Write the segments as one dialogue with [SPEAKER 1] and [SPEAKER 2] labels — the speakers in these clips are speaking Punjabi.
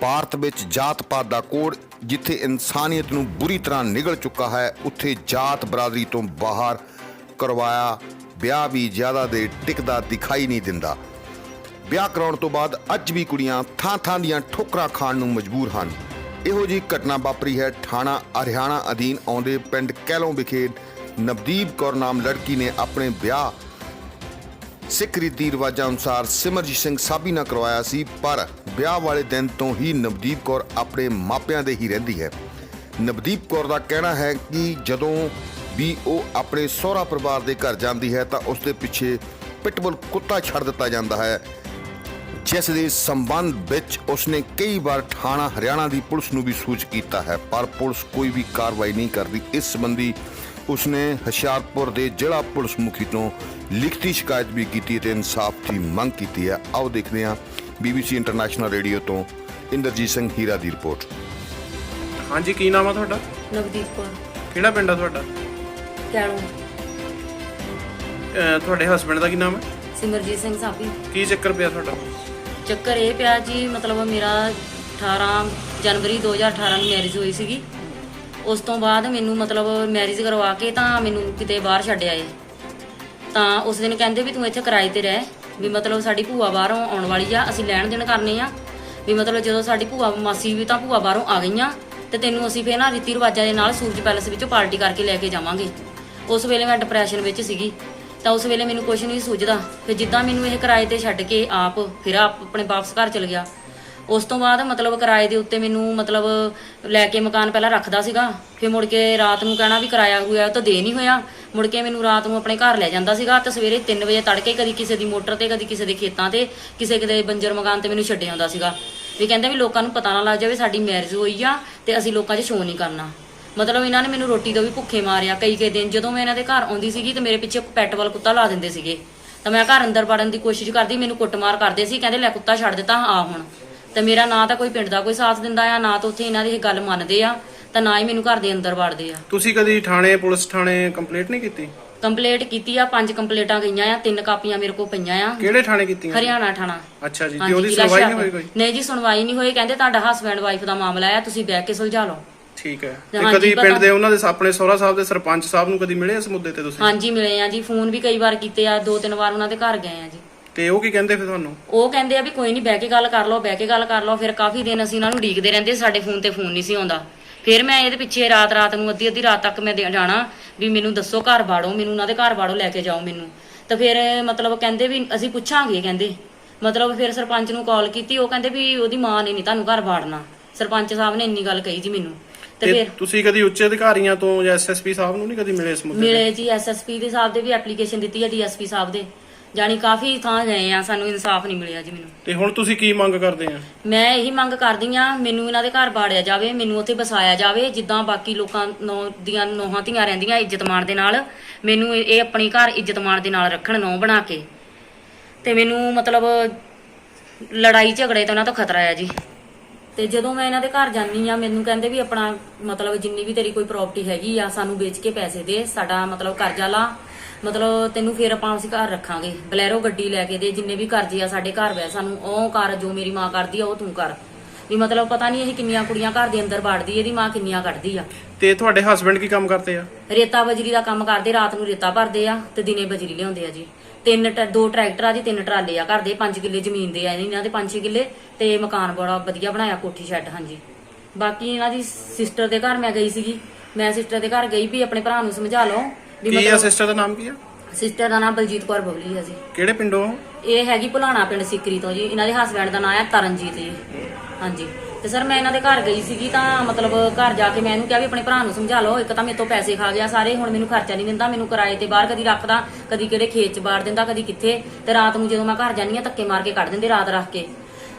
[SPEAKER 1] ਭਾਰਤ ਵਿੱਚ ਜਾਤ-ਪਾਤ ਦਾ ਕੋਡ ਜਿੱਥੇ ਇਨਸਾਨੀਅਤ ਨੂੰ ਬੁਰੀ ਤਰ੍ਹਾਂ ਨਿਗਲ ਚੁੱਕਾ ਹੈ, ਉੱਥੇ ਜਾਤ ਬਰਾਦਰੀ ਤੋਂ ਬਾਹਰ ਕਰਵਾਇਆ ਵਿਆਹ ਵੀ ਜ਼ਿਆਦਾ ਦੇ ਟਿਕਦਾ ਦਿਖਾਈ ਨਹੀਂ ਦਿੰਦਾ। ਵਿਆਹ ਕਰਾਉਣ ਤੋਂ ਬਾਅਦ ਅੱਜ ਵੀ ਕੁੜੀਆਂ ਥਾਂ-ਥਾਂ ਦੀਆਂ ਠੋਕਰਾਂ ਖਾਣ ਨੂੰ ਮਜਬੂਰ ਹਨ। ਇਹੋ ਜੀ ਘਟਨਾ ਵਾਪਰੀ ਹੈ, ਥਾਣਾ ਹਰਿਆਣਾ ਅਧੀਨ ਆਉਂਦੇ ਪਿੰਡ ਕੈਲੋਂ ਵਿਖੇ ਨਵਦੀਪ ਕੌਰ ਨਾਮ ਲੜਕੀ ਨੇ ਆਪਣੇ ਵਿਆਹ ਸਿੱਖ ਰੀਤੀ ਰਿਵਾਜਾਂ ਅਨੁਸਾਰ ਸਿਮਰਜੀਤ ਸਿੰਘ ਸਾਬੀ ਨਾਲ ਕਰਵਾਇਆ ਸੀ, ਪਰ ਵਿਆਹ ਵਾਲੇ ਦਿਨ ਤੋਂ ਹੀ ਨਵਦੀਪ ਕੌਰ ਆਪਣੇ ਮਾਪਿਆਂ ਦੇ ਹੀ ਰਹਿੰਦੀ ਹੈ। ਨਵਦੀਪ ਕੌਰ ਦਾ ਕਹਿਣਾ ਹੈ ਕਿ ਜਦੋਂ ਵੀ ਉਹ ਆਪਣੇ ਸਹੁਰਾ ਪਰਿਵਾਰ ਦੇ ਘਰ ਜਾਂਦੀ ਹੈ ਤਾਂ ਉਸ ਦੇ ਪਿੱਛੇ ਪਿਟਬੁਲ ਕੁੱਤਾ ਛੱਡ ਦਿੱਤਾ ਜਾਂਦਾ ਹੈ। ਜਿਸ ਦੇ ਸੰਬੰਧ ਵਿੱਚ ਉਸਨੇ ਕਈ ਵਾਰ ਥਾਣਾ ਹਰਿਆਣਾ ਦੀ ਪੁਲਿਸ ਨੂੰ ਵੀ ਸੂਚ ਕੀਤਾ ਹੈ, ਪਰ ਪੁਲਿਸ ਕੋਈ ਵੀ ਕਾਰਵਾਈ ਨਹੀਂ ਕਰਦੀ। ਇਸ ਸੰਬੰਧੀ ਉਸਨੇ ਹੁਸ਼ਿਆਰਪੁਰ ਦੇ ਜ਼ਿਲ੍ਹਾ ਪੁਲਿਸ ਮੁਖੀ ਤੋਂ ਲਿਖਤੀ ਸ਼ਿਕਾਇਤ ਵੀ ਕੀਤੀ ਤੇ ਇਨਸਾਫ ਦੀ ਮੰਗ ਕੀਤੀ ਹੈ। ਆਓ ਦੇਖਦੇ ਹਾਂ BBC ਇੰਟਰਨੈਸ਼ਨਲ ਰੇਡੀਓ ਤੋਂ ਇੰਦਰਜੀਤ ਸਿੰਘ ਹੀਰਾ ਦੀ ਰਿਪੋਰਟ।
[SPEAKER 2] ਹਾਂਜੀ ਕੀ ਨਾਮ ਆ ਤੁਹਾਡਾ?
[SPEAKER 3] ਨਵਦੀਪ ਕੌਰ।
[SPEAKER 2] ਕਿਹੜਾ ਪਿੰਡ ਆ ਤੁਹਾਡਾ?
[SPEAKER 3] ਕੈਲੋ
[SPEAKER 2] ਅਹ ਤੁਹਾਡੇ ਹਸਬੰਡ ਦਾ ਕੀ ਨਾਮ ਹੈ
[SPEAKER 3] ਸਿਮਰਜੀਤ ਸਿੰਘ ਸਾਬੀ।
[SPEAKER 2] ਕੀ ਚੱਕਰ ਪਿਆ ਤੁਹਾਡਾ?
[SPEAKER 3] ਚੱਕਰ ਇਹ ਪਿਆ ਜੀ ਮਤਲਬ ਮੇਰਾ 18 ਜਨਵਰੀ 2018 ਨੂੰ ਮੈਰਿਜ ਹੋਈ ਸੀਗੀ। ਉਸ ਤੋਂ ਬਾਅਦ ਮੈਨੂੰ ਮਤਲਬ ਮੈਰਿਜ ਕਰਵਾ ਕੇ ਤਾਂ ਮੈਨੂੰ ਕਿਤੇ ਬਾਹਰ ਛੱਡ ਆਏ। ਤਾਂ ਉਸ ਦਿਨ ਕਹਿੰਦੇ ਵੀ ਤੂੰ ਇੱਥੇ ਕਿਰਾਏ ਤੇ ਰਹਿ, ਵੀ ਮਤਲਬ ਸਾਡੀ ਭੂਆ ਬਾਹਰੋਂ ਆਉਣ ਵਾਲੀ ਆ, ਅਸੀਂ ਲੈਣ ਦੇਣ ਕਰਨੇ ਆ। ਵੀ ਮਤਲਬ ਜਦੋਂ ਸਾਡੀ ਭੂਆ ਮਾਸੀ ਵੀ ਤਾਂ ਭੂਆ ਬਾਹਰੋਂ ਆ ਗਈਆਂ, ਤੇ ਤੈਨੂੰ ਅਸੀਂ ਫੇਰ ਨਾ ਰੀਤੀ ਰਿਵਾਜਾਂ ਦੇ ਨਾਲ ਸੂਰਜ ਪੈਲਸ ਵਿੱਚੋਂ ਪਾਰਟੀ ਕਰਕੇ ਲੈ ਕੇ ਜਾਵਾਂਗੇ। ਉਸ ਵੇਲੇ ਮੈਂ ਡਿਪਰੈਸ਼ਨ ਵਿੱਚ ਸੀਗੀ, ਤਾਂ ਉਸ ਵੇਲੇ ਮੈਨੂੰ ਕੁਝ ਨਹੀਂ ਸੁੱਝਦਾ। ਫਿਰ ਜਿੱਦਾਂ ਮੈਨੂੰ ਇਹ ਕਿਰਾਏ ਤੇ ਛੱਡ ਕੇ ਆਪ, ਫਿਰ ਆਪ ਆਪਣੇ ਵਾਪਸ ਘਰ ਚਲ ਗਿਆ। ਉਸ ਤੋਂ ਬਾਅਦ ਮਤਲਬ ਕਿਰਾਏ ਦੇ ਉੱਤੇ ਮੈਨੂੰ ਮਤਲਬ ਲੈ ਕੇ ਮਕਾਨ ਪਹਿਲਾਂ ਰੱਖਦਾ ਸੀਗਾ, ਫਿਰ ਮੁੜ ਕੇ ਰਾਤ ਨੂੰ ਕਹਿਣਾ ਵੀ ਕਿਰਾਇਆ ਹੋਇਆ ਉਹ ਤਾਂ ਦੇ ਨਹੀਂ ਹੋਇਆ। ਮੁੜ ਕੇ ਮੈਨੂੰ ਰਾਤ ਨੂੰ ਆਪਣੇ ਘਰ ਲੈ ਜਾਂਦਾ ਸੀਗਾ ਤੇ ਸਵੇਰੇ 3 ਵਜੇ ਤੜਕੇ ਕਦੀ ਕਿਸੇ ਦੀ ਮੋਟਰ ਤੇ, ਕਦੀ ਕਿਸੇ ਦੇ ਖੇਤਾਂ ਤੇ, ਕਿਸੇ ਕਿਤੇ ਬੰਜਰ ਮਕਾਨ ਤੇ ਮੈਨੂੰ ਛੱਡ ਆਉਂਦਾ ਸੀਗਾ। ਵੀ ਕਹਿੰਦੇ ਵੀ ਲੋਕਾਂ ਨੂੰ ਪਤਾ ਨਾ ਲੱਗ ਜਾਵੇ ਸਾਡੀ ਮੈਰਿਜ ਹੋਈ ਆ ਤੇ ਅਸੀਂ ਲੋਕਾਂ 'ਚ ਸ਼ੋਅ ਨਹੀਂ ਕਰਨਾ। ਮਤਲਬ ਇਹਨਾਂ ਨੇ ਮੈਨੂੰ ਰੋਟੀ ਤੋਂ ਵੀ ਭੁੱਖੇ ਮਾਰਿਆ। ਕਈ ਕਈ ਦਿਨ ਜਦੋਂ ਮੈਂ ਇਹਨਾਂ ਦੇ ਘਰ ਆਉਂਦੀ ਸੀਗੀ ਤੇ ਮੇਰੇ ਪਿੱਛੇ ਪੈਟ ਵਾਲ ਕੁੱਤਾ ਲਾ ਦਿੰਦੇ ਸੀਗੇ। ਤਾਂ ਮੈਂ ਘਰ ਅੰਦਰ ਵੜਨ ਦੀ ਕੋਸ਼ਿਸ਼ ਕਰਦੀ, ਮੈਨੂੰ ਕੁੱਟਮਾਰ ਕਰਦੇ ਸੀ, ਕਹਿੰਦੇ ਲੈ ਕੁੱਤਾ ਛੱਡ ਦਿੱਤਾ, ਆ ਹੁਣ। ਤੇ ਮੇਰਾ ਨਾ ਤਾਂ ਕੋਈ ਪਿੰਡ ਦਾ ਕੋਈ ਸਾਥ ਦਿੰਦਾ ਆ ਨਾ ਤਾਂ ਉੱਥੇ ਇਹਨਾਂ ਦੀ ਇਹ ਗੱਲ ਮੰਨਦੇ ਆ ਤਾਂ ਨਾ ਹੀ ਮੈਨੂੰ ਘਰ ਦੇ ਅੰਦਰ ਵੜਦੇ ਆ।
[SPEAKER 2] ਤੁਸੀਂ ਕਦੀ ਥਾਣੇ ਪੁਲਿਸ ਥਾਣੇ ਕੰਪਲੇਂਟ ਨਹੀਂ ਕੀਤੀ?
[SPEAKER 3] ਕੰਪਲੀਟ ਕੀਤੀ ਆ ਪੰਜ ਕੰਪਲੀਟਾਂ ਗਈਆਂ ਆ ਤਿੰਨ ਕਾਪੀਆਂ ਮੇਰੇ ਕੋਲ ਪਈਆਂ ਆ।
[SPEAKER 2] ਕਿਹੜੇ ਥਾਣੇ ਕੀਤੀਆਂ?
[SPEAKER 3] ਹਰਿਆਣਾ ਥਾਣਾ।
[SPEAKER 2] ਅੱਛਾ ਜੀ ਤੇ
[SPEAKER 3] ਹਾਂਜੀ,
[SPEAKER 2] ਉਹਦੀ
[SPEAKER 3] ਜ਼ਿਲ੍ਹਾ
[SPEAKER 2] ਸੁਣਵਾਈ ਨਹੀਂ ਹੋਈ
[SPEAKER 3] ਹੁਸ਼ਿਆਰਪੁਰ।
[SPEAKER 2] ਕੋਈ?
[SPEAKER 3] ਨਹੀਂ ਜੀ ਸੁਣਵਾਈ ਨਹੀਂ ਹੋਈ ਕਹਿੰਦੇ ਤੁਹਾਡਾ ਹਸਬੈਂਡ ਵਾਈਫ ਦਾ ਮਾਮਲਾ ਆ ਤੁਸੀਂ ਬਹਿ ਕੇ ਸੁਲਝਾ ਲਓ।
[SPEAKER 2] ਠੀਕ ਹੈ। ਤੇ
[SPEAKER 3] ਹਾਂਜੀ,
[SPEAKER 2] ਕਦੀ
[SPEAKER 3] ਪਤਾ-
[SPEAKER 2] ਪਿੰਡ ਦੇ ਉਹਨਾਂ ਦੇ ਆਪਣੇ ਸਹੁਰਾ ਸਾਹਿਬ ਦੇ ਸਰਪੰਚ ਸਾਹਿਬ ਨੂੰ ਕਦੀ ਮਿਲੇ ਇਸ ਮੁੱਦੇ ਤੇ ਤੁਸੀਂ?
[SPEAKER 3] ਹਾਂਜੀ ਮਿਲੇ ਆ ਜੀ ਫੋਨ ਵੀ ਕਈ ਵਾਰ ਕੀਤੇ ਆ ਦੋ ਤਿੰਨ ਵਾਰ ਉਹਨਾਂ ਦੇ ਘਰ ਗਏ ਆ ਜੀ।
[SPEAKER 2] ਤੇ ਉਹ ਕੀ ਕਹਿੰਦੇ ਫਿਰ ਤੁਹਾਨੂੰ?
[SPEAKER 3] ਉਹ ਕਹਿੰਦੇ ਆ ਵੀ ਕੋਈ ਨਹੀਂ ਬਹਿ ਕੇ ਗੱਲ ਕਰ ਲਓ ਬਹਿ ਕੇ ਗੱਲ ਕਰ ਲਓ ਫਿਰ ਕਾਫੀ ਦਿਨ ਅਸੀਂ ਉਹਨਾਂ ਨੂੰ ਉਡੀਕਦੇ ਰਹਿੰਦੇ ਸਾਡੇ ਫੋਨ ਤੇ ਫੋਨ ਨਹੀਂ ਸੀ ਆਉਂਦਾ। ਫਿਰ ਮੈਂ ਇਹਦੇ ਪਿੱਛੇ ਰਾਤ ਰਾਤ ਨੂੰ ਅੱਧੀ ਅੱਧੀ ਰਾਤ ਤੱਕ ਮੈਂ ਜਾਣਾ ਵੀ ਮੈਨੂੰ ਦੱਸੋ ਘਰ ਬਾੜੋ ਮੈਨੂੰ ਉਹਨਾਂ ਦੇ ਘਰ ਬਾੜੋ ਲੈ ਕੇ ਜਾਓ ਮੈਨੂੰ। ਤਾਂ ਫਿਰ ਮਤਲਬ ਕਹਿੰਦੇ ਵੀ ਅਸੀਂ ਪੁੱਛਾਂਗੇ ਕਹਿੰਦੇ। ਮਤਲਬ ਫਿਰ ਸਰਪੰਚ ਨੂੰ ਕਾਲ ਕੀਤੀ ਉਹ ਕਹਿੰਦੇ ਵੀ ਉਹਦੀ ਮਾਂ ਨੇ ਨਹੀਂ ਤੁਹਾਨੂੰ ਘਰ ਬਾੜਨਾ ਸਰਪੰਚ ਸਾਹਿਬ ਨੇ ਇੰਨੀ ਗੱਲ ਕਹੀ ਜੀ ਮੈਨੂੰ। ਤੇ
[SPEAKER 2] ਤੇ
[SPEAKER 3] ਫਿਰ
[SPEAKER 2] ਤੁਸੀਂ ਕਦੀ ਉੱਚ ਅਧਿਕਾਰੀਆਂ ਤੋਂ ਜਾਂ ਐਸਐਸਪੀ ਸਾਹਿਬ ਨੂੰ ਨਹੀਂ ਕਦੀ ਮਿਲੇ ਇਸ ਮੁੱਦੇ ਤੇ?
[SPEAKER 3] ਮਿਲੇ ਜੀ ਐਸਐਸਪੀ ਦੇ ਸਾਹਿਬ ਦੇ ਵੀ ਐਪਲੀਕੇਸ਼ਨ ਦਿੱਤੀ ਹੈ ਡੀਐਸਪੀ ਸਾਹਿਬ ਦੇ। ਜਾਣੀ ਕਾਫੀ ਥਾਂ ਗਏ ਆ ਸਾਨੂੰ ਇਨਸਾਫ ਨਹੀਂ ਮਿਲਿਆ ਜੀ ਮੈਨੂੰ।
[SPEAKER 2] ਤੇ ਹੁਣ ਤੁਸੀਂ ਕੀ ਮੰਗ ਕਰਦੇ ਆ?
[SPEAKER 3] ਮੈਂ ਇਹੀ ਮੰਗ ਕਰਦੀ ਆ ਮੈਨੂੰ ਇਹਨਾਂ ਦੇ ਘਰ ਬਾੜਿਆ ਜਾਵੇ ਮੈਨੂੰ ਉੱਥੇ ਬਸਾਇਆ ਜਾਵੇ ਜਿੱਦਾਂ ਬਾਕੀ ਲੋਕਾਂ ਨੌ ਦੀਆਂ ਨੋਹਾਂ ਧੀਆਂ ਰਹਿੰਦੀਆਂ ਇੱਜ਼ਤ ਮਾਣ ਦੇ ਨਾਲ ਮੈਨੂੰ ਇਹ ਇਹ ਆਪਣੀ ਘਰ ਇੱਜ਼ਤ ਮਾਣ ਦੇ ਨਾਲ ਰੱਖਣ ਨੌ ਬਣਾ ਕੇ। ਤੇ ਮੈਨੂੰ ਮਤਲਬ ਲੜਾਈ ਝਗੜੇ ਤੋਂ ਇਹਨਾਂ ਤੋਂ ਖਤਰਾ ਹੈ ਜੀ। ਤੇ ਜਦੋਂ ਮੈਂ ਇਹਨਾਂ ਦੇ ਘਰ ਜਾਂਦੀ ਆ ਮੈਨੂੰ ਕਹਿੰਦੇ ਵੀ ਆਪਣਾ ਮਤਲਬ ਜਿੰਨੀ ਵੀ ਤੇਰੀ ਕੋਈ ਪ੍ਰਾਪਰਟੀ ਹੈਗੀ ਆ ਸਾਨੂੰ ਵੇਚ ਕੇ ਪੈਸੇ ਦੇ ਸਾਡਾ ਮਤਲਬ ਕਰਜ਼ਾ ਲਾ। ਮਤਲਬ ਤੈਨੂੰ ਫੇਰ ਆਪਾਂ ਅਸੀਂ ਘਰ ਰੱਖਾਂਗੇ। ਬਲੈਰੋ ਗੱਡੀ ਲੈ ਕੇ ਦੇ ਜਿੰਨੇ ਵੀ ਕਰਜ਼ੇ ਆ ਸਾਡੇ ਘਰ ਵੈ ਸਾਨੂੰ ਉਹ ਕਰ ਜੋ ਮੇਰੀ ਮਾਂ ਕਰਦੀ ਆ ਉਹ ਤੂੰ ਕਰ। ਵੀ ਮਤਲਬ ਪਤਾ ਨਹੀਂ ਇਹ ਕਿੰਨੀਆਂ ਕੁੜੀਆਂ ਘਰ ਦੇ ਅੰਦਰ ਵੜਦੀ ਇਹਦੀ ਮਾਂ ਕਿੰਨੀਆਂ ਕੱਢਦੀ ਆ।
[SPEAKER 2] ਤੇ ਤੁਹਾਡੇ ਹਸਬੰਡ ਕੀ ਕੰਮ ਕਰਦੇ ਆ?
[SPEAKER 3] ਰੇਤਾ ਬਜਰੀ ਦਾ ਕੰਮ ਕਰਦੇ ਰਾਤ ਨੂੰ ਰੇਤਾ ਭਰਦੇ ਆ ਤੇ ਦਿਨੇ ਬਜਰੀ ਲਿਆਉਂਦੇ ਆ ਜੀ। ਤਿੰਨ ਟ- ਦੋ ਟਰੈਕਟਰ ਆ ਜੀ ਤਿੰਨ ਟਰਾਲੇ ਆ ਘਰ ਦੇ 5 ਕਿੱਲੇ ਜ਼ਮੀਨ ਦੇ ਆ ਇਹਨਾਂ ਦੇ 5-6 ਕਿੱਲੇ ਤੇ ਮਕਾਨ ਬੜਾ ਵਧੀਆ ਬਣਾਇਆ ਕੋਠੀ ਸ਼ੈੱਡ ਹਾਂਜੀ। ਬਾਕੀ ਇਹਨਾਂ ਦੀ ਸਿਸਟਰ ਦੇ ਘਰ ਮੈਂ ਗਈ ਸੀਗੀ। ਮੈਂ ਸਿਸਟਰ ਦੇ ਘਰ ਗਈ ਵੀ ਆਪਣੇ ਭਰਾ ਨੂੰ ਸਮਝਾ ਲਓ ਵੀ
[SPEAKER 2] ਕੀ ਆ ਸਿਸਟਰ ਦਾ ਨਾਮ ਕੀ ਆ?
[SPEAKER 3] ਸਿਸਟਰ ਦਾ ਨਾਮ ਬਲਜੀਤ ਕੌਰ ਬਬਲੀ ਹੈ ਜੀ।
[SPEAKER 2] ਕਿਹੜੇ ਪਿੰਡੋਂ?
[SPEAKER 3] ਇਹ ਹੈਗੀ ਭੁਲਾਣਾ ਪਿੰਡ ਸਿੱਕਰੀ ਤੋਂ ਜੀ। ਇਹਨਾਂ ਦੇ ਹਸਬੈਂਡ ਦਾ ਨਾਮ ਹੈ ਤਰਨਜੀਤ ਜੀ। ਹਾਂਜੀ। ਤੇ ਸਰ ਮੈਂ ਇਹਨਾਂ ਦੇ ਘਰ ਗਈ ਸੀਗੀ ਤਾਂ ਮਤਲਬ ਘਰ ਜਾ ਕੇ ਮੈਂ ਇਹਨੂੰ ਕਿਹਾ ਵੀ ਆਪਣੇ ਭਰਾ ਨੂੰ ਸਮਝਾ ਲਓ ਇੱਕ ਤਾਂ ਮੇਰੇ ਤੋਂ ਪੈਸੇ ਖਾ ਗਿਆ ਸਾਰੇ ਹੁਣ ਮੈਨੂੰ ਖਰਚਾ ਨਹੀਂ ਦਿੰਦਾ ਮੈਨੂੰ ਕਿਰਾਏ ਤੇ ਬਾਹਰ ਕਦੀ ਰੱਖਦਾ ਕਦੀ ਕਿਹੜੇ ਖੇਤ 'ਚ ਬਾੜ ਦਿੰਦਾ ਕਦੀ ਕਿੱਥੇ। ਤੇ ਰਾਤ ਨੂੰ ਜਦੋਂ ਮੈਂ ਘਰ ਜਾਂਦੀ ਆ ਧੱਕੇ ਮਾਰ ਕੇ ਕੱਢ ਦਿੰਦੇ ਰਾਤ ਰੱਖ ਕੇ।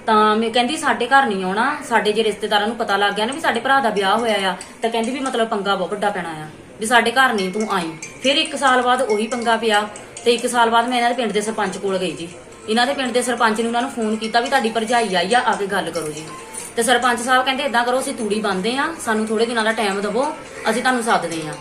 [SPEAKER 3] ਤਾਂ ਮੈਂ ਕਹਿੰਦੀ ਸਾਡੇ ਘਰ ਨਹੀਂ ਆਉਣਾ। ਸਾਡੇ ਜੇ ਰਿਸ਼ਤੇਦਾਰਾਂ ਨੂੰ ਪਤਾ ਲੱਗ ਗਿਆ ਨਾ ਵੀ ਸਾਡੇ ਭਰਾ ਦਾ ਵਿਆਹ ਹੋਇਆ ਆ ਤਾਂ ਕਹਿੰਦੀ ਵੀ ਮਤਲਬ ਪੰਗਾ ਬਹੁਤ ਵੱਡਾ ਪੈਣਾ ਆ ਵੀ ਸਾਡੇ ਘਰ ਨਹੀਂ ਤੂੰ ਆਈ। ਫਿਰ ਇੱਕ ਸਾਲ ਬਾਅਦ ਉਹੀ ਪੰਗਾ ਪਿਆ ਤੇ ਇੱਕ ਸਾਲ ਬਾਅਦ ਮੈਂ ਇਹਨਾਂ ਦੇ ਪਿੰਡ ਦੇ ਸਰਪੰਚ ਕੋਲ ਗਈ ਜੀ। ਇਹਨਾਂ ਦੇ ਪਿੰਡ ਦੇ ਸਰਪੰਚ ਨੇ ਉਹਨਾਂ ਨੂੰ ਫੋਨ ਕੀਤਾ ਵੀ ਤੁਹਾਡੀ ਭਰਜਾਈ ਆਈ ਆ ਆ ਕੇ ਗੱਲ ਕਰੋ ਜੀ। ਤੇ ਸਰਪੰਚ ਸਾਹਿਬ ਕਹਿੰਦੇ ਇਦਾਂ ਕਰੋ, ਅਸੀਂ ਤੂੜੀ ਬੰਨਦੇ ਆ ਸਾਨੂੰ ਥੋੜੇ ਦਿਨਾਂ ਦਾ ਟਾਈਮ ਦਿਵੋ, ਅਸੀਂ ਤੁਹਾਨੂੰ ਸੱਦਦੇ ਆ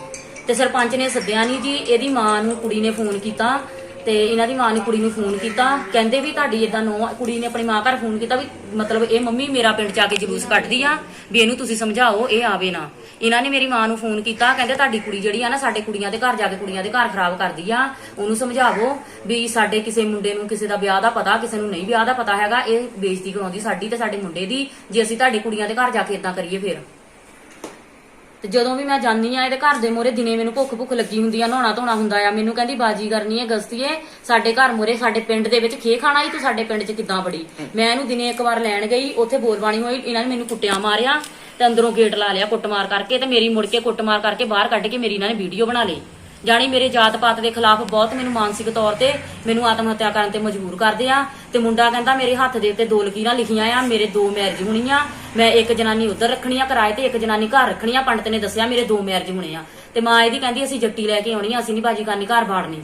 [SPEAKER 3] ਤੇ ਸਰਪੰਚ ਨੇ ਸੱਦਿਆ ਨਹੀਂ ਜੀ, ਇਹਦੀ ਮਾਂ ਨੂੰ ਕੁੜੀ ਨੇ ਫੋਨ ਕੀਤਾ ਤੇ ਇਹਨਾਂ ਦੀ ਮਾਂ ਨੇ ਕੁੜੀ ਨੂੰ ਫੋਨ ਕੀਤਾ। ਕਹਿੰਦੇ ਵੀ ਤੁਹਾਡੀ ਇਦਾਂ ਨੋ, ਕੁੜੀ ਨੇ ਆਪਣੀ ਮਾਂ ਘਰ ਫੋਨ ਕੀਤਾ ਵੀ ਮਤਲਬ ਇਹ ਮੰਮੀ ਮੇਰਾ ਪਿੰਡ ਚ ਆ ਕੇ ਜਲੂਸ ਕੱਢਦੀ ਆ, ਵੀ ਇਹਨੂੰ ਤੁਸੀਂ ਸਮਝਾਓ, ਇਹ ਆਵੇ ਨਾ। ਇਹਨਾਂ ਨੇ ਮੇਰੀ ਮਾਂ ਨੂੰ ਫੋਨ ਕੀਤਾ, ਕਹਿੰਦੇ ਤੁਹਾਡੀ ਕੁੜੀ ਜਿਹੜੀ ਆ ਨਾ ਸਾਡੇ ਕੁੜੀਆਂ ਦੇ ਘਰ ਜਾ ਕੇ ਕੁੜੀਆਂ ਦੇ ਘਰ ਖਰਾਬ ਕਰਦੀ ਆ, ਉਹਨੂੰ ਸਮਝਾਵੋ ਵੀ ਸਾਡੇ ਕਿਸੇ ਮੁੰਡੇ ਨੂੰ ਕਿਸੇ ਦਾ ਵਿਆਹ ਦਾ ਪਤਾ, ਕਿਸੇ ਨੂੰ ਨਹੀਂ ਵਿਆਹ ਦਾ ਪਤਾ ਹੈਗਾ, ਇਹ ਬੇਇੱਜ਼ਤੀ ਕਰਾਉਂਦੀ ਸਾਡੀ ਤੇ ਸਾਡੇ ਮੁੰਡੇ ਦੀ, ਜੇ ਅਸੀਂ ਤੁਹਾਡੀ ਕੁੜੀਆਂ ਦੇ ਘਰ ਜਾ ਕੇ ਇਦਾਂ ਕਰੀਏ ਫਿਰ। ਤੇ ਜਦੋਂ ਵੀ ਮੈਂ ਜਾਂਦੀ ਆ, ਇਹਦੇ ਘਰ ਦੇ ਮੋਰੇ ਦਿਨੇ ਮੈਨੂੰ ਭੁੱਖ ਭੁੱਖ ਲੱਗੀ ਹੁੰਦੀ ਆ, ਨਹਾਉਣਾ ਧੋਣਾ ਹੁੰਦਾ ਆ, ਮੈਨੂੰ ਕਹਿੰਦੀ ਬਾਜੀ ਕਰਨੀ ਹੈ ਗਸਤੀਏ ਸਾਡੇ ਘਰ ਮੋਰੇ ਸਾਡੇ ਪਿੰਡ ਦੇ ਵਿੱਚ ਖੇ ਖਾਣਾ ਹੀ ਤੂੰ ਸਾਡੇ ਪਿੰਡ 'ਚ ਕਿੱਦਾਂ ਬੜੀ ਮੈਂ ਇਹਨੂੰ ਦਿਨੇ ਇੱਕ ਵਾਰ ਲੈਣ ਗਈ, ਉੱਥੇ ਬੋਲਬਾਣੀ ਹੋਈ, ਇਹਨਾਂ ਨੇ ਮੈਨੂੰ ਕੁੱਟਿਆ, ਮਾਰਿਆ ਤੇ ਅੰਦਰੋਂ ਗੇਟ ਲਾ ਲਿਆ ਕੁੱਟਮਾਰ ਕਰਕੇ ਤੇ ਮੇਰੀ ਮੁੜ ਕੇ ਕੁੱਟਮਾਰ ਕਰਕੇ ਬਾਹਰ ਕੱਢ ਕੇ ਮੇਰੀ ਇਹਨਾਂ ਨੇ ਵੀਡੀਓ ਬਣਾ ਲਈ। ਜਾਣੀ ਮੇਰੇ ਜਾਤ ਪਾਤ ਦੇ ਖਿਲਾਫ ਬਹੁਤ ਮੈਨੂੰ ਮਾਨਸਿਕ ਤੌਰ ਤੇ ਮੈਨੂੰ ਆਤਮ ਹੱਤਿਆ ਕਰਨ ਤੇ ਮਜਬੂਰ ਕਰਦੇ ਆ ਤੇ ਮੁੰਡਾ ਕਹਿੰਦਾ ਮੇਰੇ ਹੱਥ ਦੇ ਉੱਤੇ ਦੋ ਲਕੀਰਾਂ ਲਿਖੀਆਂ ਆ, ਮੇਰੇ ਦੋ ਮੈਰਿਜ ਹੋਣੀਆਂ, ਮੈਂ ਇੱਕ ਜਨਾਨੀ ਉੱਧਰ ਰੱਖਣੀ ਆ ਕਿਰਾਏ ਤੇ ਇੱਕ ਜਨਾਨੀ ਘਰ ਰੱਖਣੀ ਆ। ਪੰਡਤ ਨੇ ਦੱਸਿਆ ਮੇਰੇ ਦੋ ਮੈਰਿਜ ਹੋਣੇ ਆ ਤੇ ਮਾਂ ਇਹਦੀ ਕਹਿੰਦੀ, ਅਸੀਂ ਜੱਟੀ ਲੈ ਕੇ ਆਉਣੀ ਆ, ਅਸੀਂ ਨਹੀਂ ਬਾਜੀ ਕਰਨੀ ਘਰ ਬਾੜਨੀ